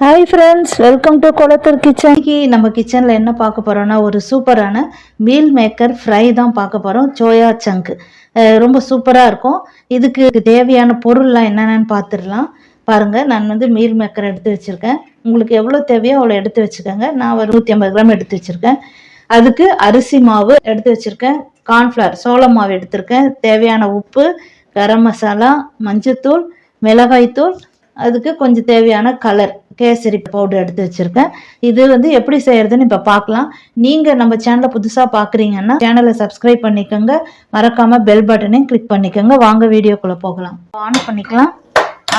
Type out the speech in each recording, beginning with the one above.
Hi friends welcome to Kulathur கிச்சன்க்கு நம்ம கிச்சனில் என்ன பார்க்க போகிறோம்னா ஒரு சூப்பரான மீல் மேக்கர் ஃப்ரை தான் பார்க்க போகிறோம் சோயா சங்க் ரொம்ப சூப்பராக இருக்கும். இதுக்கு தேவையான பொருள்லாம் என்னென்னு பார்த்துடலாம். பாருங்கள் நான் வந்து மீல் மேக்கர் எடுத்து வச்சுருக்கேன். உங்களுக்கு எவ்வளோ தேவையோ அவ்வளோ எடுத்து வச்சுக்கோங்க. நான் ஒரு நூற்றி ஐம்பது கிராம் எடுத்து வச்சுருக்கேன். அதுக்கு அரிசி மாவு எடுத்து வச்சுருக்கேன். கார்ன்ஃப்ளவர் சோள மாவு எடுத்திருக்கேன். தேவையான உப்பு கரம் மசாலா மஞ்சத்தூள் மிளகாய்த்தூள் அதுக்கு கொஞ்சம் தேவையான கலர் கேசரி பவுடர் எடுத்து வச்சுருக்கேன். இது வந்து எப்படி செய்யறதுன்னு இப்போ பார்க்கலாம் நீங்கள் நம்ம சேனலை புதுசாக பார்க்குறீங்கன்னா சேனலை சப்ஸ்கிரைப் பண்ணிக்கோங்க. மறக்காமல் பெல் பட்டனையும் கிளிக் பண்ணிக்கோங்க. வாங்க வீடியோக்குள்ளே போகலாம். ஆன் பண்ணிக்கலாம்.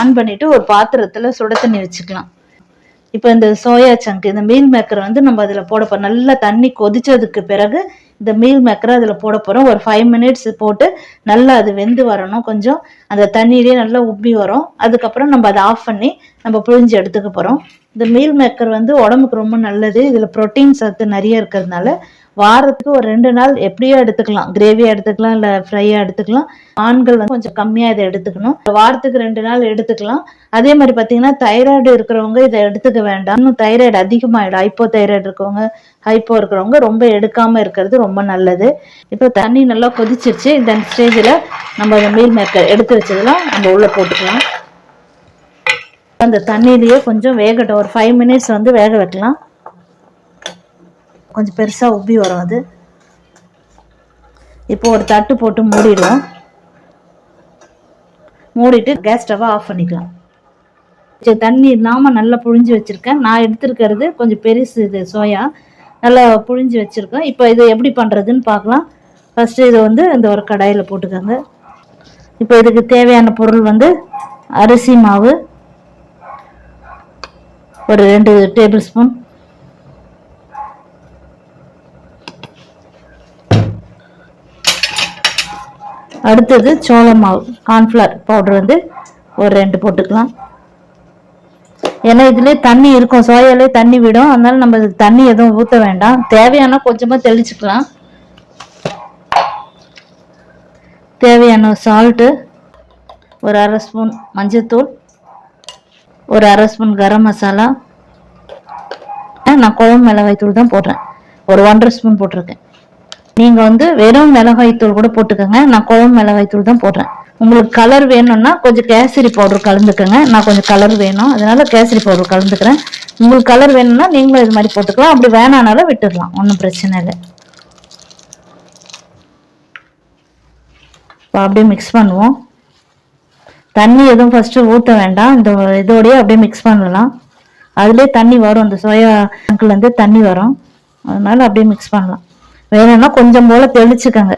ஆன் பண்ணிவிட்டு ஒரு பாத்திரத்தில் சுட தண்ணி வச்சுக்கலாம். இப்போ இந்த சோயா சங்க் இந்த மீல் மேக்கரை வந்து நம்ம அதில் போட நல்லா தண்ணி கொதிச்சதுக்கு பிறகு இந்த மீல் மேக்கரை அதில் போட போகிறோம் ஒரு ஃபைவ் மினிட்ஸ் போட்டு நல்லா அது வெந்து வரணும். கொஞ்சம் அந்த தண்ணியிலே நல்லா உப்பி வரும். அதுக்கப்புறம் நம்ம அதை ஆஃப் பண்ணி நம்ம புழிஞ்சு எடுத்துக்க போகிறோம் இந்த மீல் மேக்கர் வந்து உடம்புக்கு ரொம்ப நல்லது. இதில் ப்ரோட்டீன் சத்து நிறைய இருக்கிறதுனால வாரத்துக்கு ஒரு ரெண்டு நாள் எப்படியோ எடுத்துக்கலாம். கிரேவியாக எடுத்துக்கலாம் இல்லை ஃப்ரையாக எடுத்துக்கலாம். ஆண்கள் வந்து கொஞ்சம் கம்மியாக இதை எடுத்துக்கணும். வாரத்துக்கு ரெண்டு நாள் எடுத்துக்கலாம். அதே மாதிரி பார்த்தீங்கன்னா தைராய்டு இருக்கிறவங்க இதை எடுத்துக்க வேண்டாம். இன்னும் தைராய்டு அதிகமாகிடும் ஹைப்போ தைராய்டு இருக்கவங்க ஹைப்போ இருக்கிறவங்க ரொம்ப எடுக்காமல் இருக்கிறது ரொம்ப நல்லது. இப்போ தண்ணி நல்லா கொதிச்சிருச்சு. இந்த ஸ்டேஜில் நம்ம மீல் மேக்கர் எடுத்து வச்சதெல்லாம் நம்ம உள்ளே போட்டுக்கலாம். அந்த தண்ணியிலேயே கொஞ்சம் வேகட்டும். ஒரு ஃபைவ் மினிட்ஸ் வந்து வேக வைக்கலாம். கொஞ்சம் பெருசாக உப்பி வரும் அது. இப்போ ஒரு தட்டு போட்டு மூடிடுவோம். மூடிட்டு கேஸ் ஸ்டவ்வை ஆஃப் பண்ணிக்கலாம். சரி தண்ணி இல்லாமல் நல்லா புழிஞ்சு வச்சுருக்கேன். நான் எடுத்துருக்கிறது கொஞ்சம் பெருசு இது சோயா. நல்லா புழிஞ்சு வச்சுருக்கேன் இப்போ இது எப்படி பண்ணுறதுன்னு பார்க்கலாம். ஃபஸ்ட்டு இதை வந்து இந்த ஒரு கடாயில் போட்டுக்கோங்க. இப்போ இதுக்கு தேவையான பொருள் வந்து அரிசி மாவு. ஒரு ரெண்டு டேபிள் ஸ்பூன் அடுத்தது சோள மாவு கார்ன்ஃப்ளவர் பவுடர் வந்து ஒரு ரெண்டு போட்டுக்கலாம். ஏன்னா இதுலேயே தண்ணி இருக்கும் சோயாலே தண்ணி விடும். அதனால நம்ம தண்ணி எதுவும் ஊற்ற வேண்டாம். தேவையான கொஞ்சமாக தெளிச்சுக்கலாம். தேவையான சால்ட்டு ஒரு அரை ஸ்பூன் மஞ்சத்தூள் ஒரு அரை ஸ்பூன் கரம் மசாலா. நான் குழம்பு மிளகாய் தூள் தான் போடுறேன். ஒரு ஒன்றரை ஸ்பூன் போட்டிருக்கேன். நீங்கள் வந்து வெறும் மிளகாய் தூள் கூட போட்டுக்கோங்க. நான் குழம்பு மிளகாய் தூள் தான் போடுறேன். உங்களுக்கு கலர் வேணும்னா கொஞ்சம் கேசரி பவுடர் கலந்துக்கோங்க. நான் கொஞ்சம் கலர் வேணும். அதனால கேசரி பவுடர் கலந்துக்கிறேன். உங்களுக்கு கலர் வேணும்னா நீங்களும் இது மாதிரி போட்டுக்கலாம். அப்படி வேணானாலும் விட்டுடலாம். ஒன்றும் பிரச்சனை இல்லை. இப்போ அப்படியே மிக்ஸ் பண்ணுவோம். தண்ணி எதுவும் ஃபஸ்ட்டு ஊற்ற வேண்டாம். இந்த இதோடய அப்படியே மிக்ஸ் பண்ணலாம். அதுலேயே தண்ணி வரும். இந்த சோயா அங்கிலேருந்து தண்ணி வரும். அதனால அப்படியே மிக்ஸ் பண்ணலாம். வேணும்னா கொஞ்சம் போல தெளிச்சுக்கோங்க.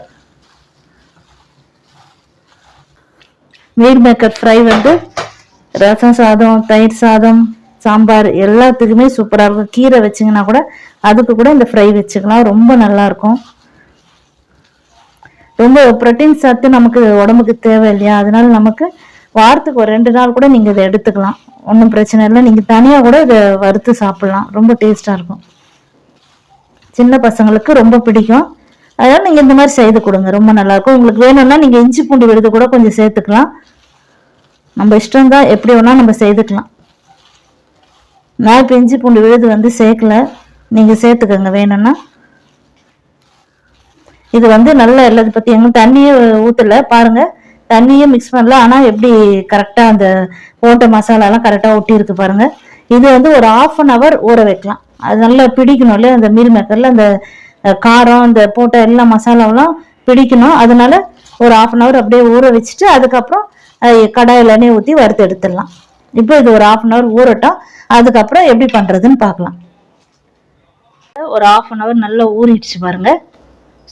மீல் மேக்கர் ஃப்ரை வந்து ரசம் சாதம் தயிர் சாதம் சாம்பார் எல்லாத்துக்குமே சூப்பராக இருக்கும். கீரை வச்சிங்கன்னா கூட அதுக்கு கூட இந்த ஃப்ரை வச்சுக்கலாம். ரொம்ப நல்லா இருக்கும். ரொம்ப ப்ரோட்டீன் சத்து நமக்கு உடம்புக்கு தேவை இல்லையா? அதனால நமக்கு வாரத்துக்கு ஒரு ரெண்டு நாள் கூட நீங்கள் இதை எடுத்துக்கலாம். ஒன்றும் பிரச்சனை இல்லை. நீங்கள் தனியாக கூட இதை வறுத்து சாப்பிட்லாம். ரொம்ப டேஸ்ட்டாக இருக்கும். சின்ன பசங்களுக்கு ரொம்ப பிடிக்கும். அதனால் நீங்கள் இந்த மாதிரி செய்து கொடுங்க. ரொம்ப நல்லாயிருக்கும். உங்களுக்கு வேணும்னா நீங்கள் இஞ்சி பூண்டு விழுது கூட கொஞ்சம் சேர்த்துக்கலாம். நம்ம இஷ்டம்தான். எப்படி வேணால் நம்ம செய்துக்கலாம். நான் இப்போ இஞ்சி பூண்டு விழுது வந்து சேர்க்கல. நீங்கள் சேர்த்துக்கோங்க. வேணும்னா. இது வந்து நல்லா எல்லாத்தை பற்றி எங்களுக்கு தண்ணியே ஊற்றல பாருங்கள் தண்ணியே மிக்ஸ் பண்ணல. ஆனால் எப்படி கரெக்டாக அந்த போட்ட மசாலாலாம் கரெக்டாக ஒட்டி இருக்கு பாருங்கள் இது வந்து ஒரு ஆஃப் அன் ஹவர் ஊற வைக்கலாம். அது நல்லா பிடிக்கணும் இல்லையா? அந்த மீல் மேக்கரில் அந்த காரம் அந்த போட்ட எல்லா மசாலாவெல்லாம் பிடிக்கணும். அதனால ஒரு ஆஃப் அன் ஹவர் அப்படியே ஊற வச்சுட்டு அதுக்கப்புறம் கடாயில் எண்ணெய் ஊற்றி வறுத்து எடுத்துடலாம். இப்போ இது ஒரு ஆஃப் அன் ஹவர் ஊறட்டும். அதுக்கப்புறம் எப்படி பண்ணுறதுன்னு பார்க்கலாம். ஒரு ஆஃப் அன் ஹவர் நல்லா ஊறிடுச்சு பாருங்கள்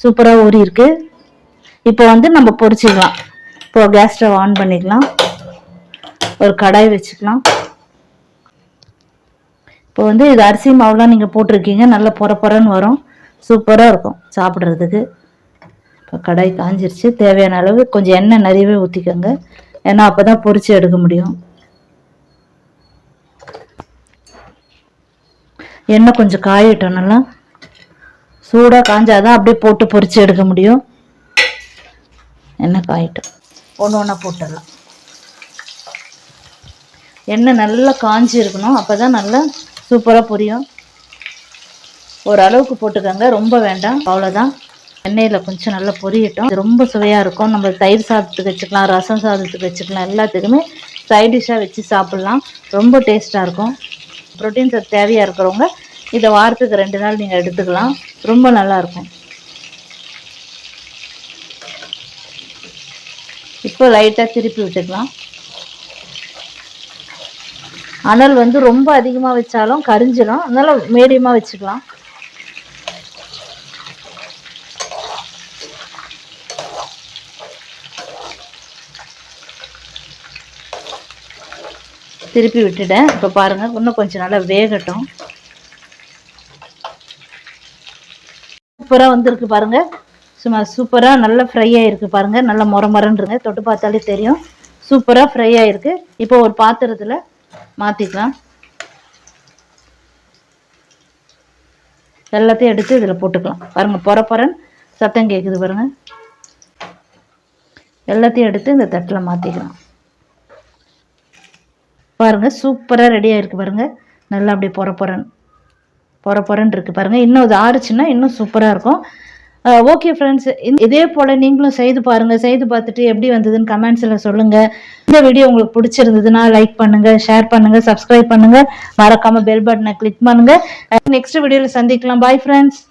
சூப்பராக ஊறி இருக்கு இப்போ வந்து நம்ம பொரிச்சிக்கலாம் இப்போ கேஸ் ஸ்டவ் ஆன் பண்ணிக்கலாம். ஒரு கடாய் வச்சுக்கலாம். இப்போ வந்து இது அரிசி மாவுலாம் நீங்கள் போட்டிருக்கீங்க. நல்லா பொற பொறன்னு வரும். சூப்பராக இருக்கும் சாப்பிட்றதுக்கு. இப்போ கடாய் காஞ்சிருச்சு. தேவையான அளவு கொஞ்சம் எண்ணெய் நிறையவே ஊற்றிக்கோங்க ஏன்னா அப்போ தான் பொறிச்சு எடுக்க முடியும். எண்ணெய் கொஞ்சம் காயட்டும் நல்லா. சூடாக காஞ்சாதான் அப்படியே போட்டு பொறிச்சு எடுக்க முடியும். எண்ணெய் காயிட்டும். ஒன்று ஒன்றா போட்டுடலாம். எண்ணெய் நல்லா காஞ்சி இருக்கணும் அப்போ தான் நல்லா சூப்பராக பொரியும். ஓரளவுக்கு போட்டுக்கோங்க. ரொம்ப வேண்டாம். அவ்வளோதான் எண்ணெயில் கொஞ்சம் நல்லா பொரியட்டும். ரொம்ப சுவையாக இருக்கும். நம்ம தயிர் சாதத்துக்கு வச்சுக்கலாம் ரசம் சாதத்துக்கு வச்சுக்கலாம். எல்லாத்துக்குமே சைட் டிஷ்ஷாக வச்சு சாப்பிட்லாம். ரொம்ப டேஸ்ட்டாக இருக்கும். ப்ரோட்டீன் சத்து தேவையாக இருக்கிறவங்க இதை வாரத்துக்கு ரெண்டு நாள் நீங்கள் எடுத்துக்கலாம். ரொம்ப நல்லாயிருக்கும் இப்போ லைட்டாக திருப்பி விட்டுக்கலாம். அனல் வந்து ரொம்ப அதிகமாக வச்சாலும் கரிஞ்சிடும் அதனால மீடியமாக வச்சுக்கலாம். திருப்பி விட்டுட்டேன். இப்போ பாருங்கள் இன்னும் கொஞ்சம் நல்லா வேகட்டும். சூப்பராக வந்திருக்கு பாருங்கள் சும்மா சூப்பராக நல்லா ஃப்ரை ஆகிருக்கு பாருங்கள் நல்லா முற முறன்றுங்க. தொட்டு பார்த்தாலே தெரியும். சூப்பராக ஃப்ரை ஆகிருக்கு இப்போ ஒரு பாத்திரத்தில் மாற்றிக்கலாம் எல்லாத்தையும் எடுத்து இதில் போட்டுக்கலாம். பாருங்கள் பொற பொறன் சத்தம் கேட்குது பாருங்கள் எல்லாத்தையும் எடுத்து இந்த தட்டில் மாற்றிக்கலாம் பாருங்கள் சூப்பராக ரெடி ஆயிருக்கு பாருங்கள் நல்லா அப்படியே பொற பொறன் பொற பொறன்னு இருக்குது பாருங்கள் இன்னும் இது ஆறுச்சுன்னா இன்னும் சூப்பராக இருக்கும். ஓகே ஃப்ரெண்ட்ஸ் இதே போல் நீங்களும் செய்து பாருங்கள் செய்து பார்த்துட்டு எப்படி வந்ததுன்னு கமெண்ட்ஸில் சொல்லுங்கள் இந்த வீடியோ உங்களுக்கு பிடிச்சிருந்ததுன்னா லைக் பண்ணுங்கள் ஷேர் பண்ணுங்கள் சப்ஸ்கிரைப் பண்ணுங்கள் மறக்காமல் பெல் பட்டனை கிளிக் பண்ணுங்கள் நெக்ஸ்ட் வீடியோவில் சந்திக்கலாம். Bye friends